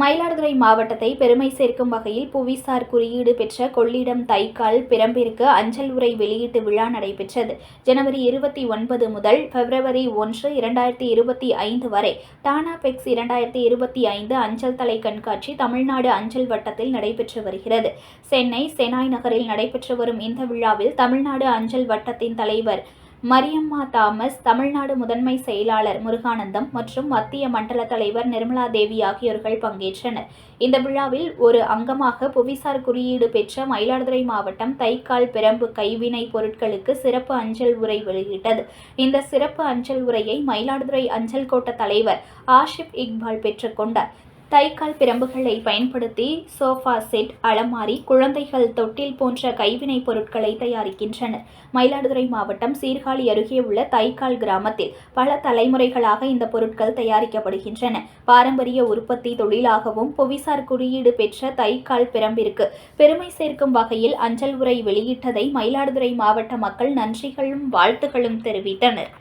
மயிலாடுதுறை மாவட்டத்தை பெருமை சேர்க்கும் வகையில் புவிசார் குறியீடு பெற்ற கொள்ளிடம் தைக்கால் பிரம்பிற்கு அஞ்சல் உரை வெளியீட்டு விழா நடைபெற்றது. ஜனவரி இருபத்தி ஒன்பது முதல் பிப்ரவரி ஒன்று இரண்டாயிரத்தி இருபத்தி ஐந்து வரை டானா பெக்ஸ் இரண்டாயிரத்தி இருபத்தி ஐந்து அஞ்சல் தலை கண்காட்சி தமிழ்நாடு அஞ்சல் வட்டத்தில் நடைபெற்று வருகிறது. சென்னை செனாய் நகரில் நடைபெற்று வரும் இந்த விழாவில் தமிழ்நாடு அஞ்சல் வட்டத்தின் தலைவர் மரியம்மா தாமஸ் தமிழ்நாடு முதன்மை செயலாளர் முருகானந்தம் மற்றும் மத்திய மண்டல தலைவர் நிர்மலா தேவி ஆகியோர்கள் பங்கேற்றனர். இந்த விழாவில் ஒரு அங்கமாக புவிசார் குறியீடு பெற்ற மயிலாடுதுறை மாவட்டம் தைக்கால் பிரம்பு கைவினை பொருட்களுக்கு சிறப்பு அஞ்சல் உரை வெளியிட்டது. இந்த சிறப்பு அஞ்சல் உரையை மயிலாடுதுறை அஞ்சல் கோட்ட தலைவர் ஆஷிப் இக்பால் பெற்றுக்கொண்டார் தைக்கால் பிரம்புகளை பயன்படுத்தி சோஃபா செட் அலமாரி குழந்தைகள் தொட்டில் போன்ற கைவினைப் பொருட்களை தயாரிக்கின்றனர். மயிலாடுதுறை மாவட்டம் சீர்காழி அருகே உள்ள தைக்கால் கிராமத்தில் பல தலைமுறைகளாக இந்த பொருட்கள் தயாரிக்கப்படுகின்றன. பாரம்பரிய உற்பத்தி தொழிலாகவும் புவிசார் குறியீடு பெற்ற தைக்கால் பிரம்பிற்கு பெருமை சேர்க்கும் வகையில் அஞ்சல் உரை வெளியிட்டதை மயிலாடுதுறை மாவட்ட மக்கள் நன்றிகளும் வாழ்த்துகளும் தெரிவித்தனர்.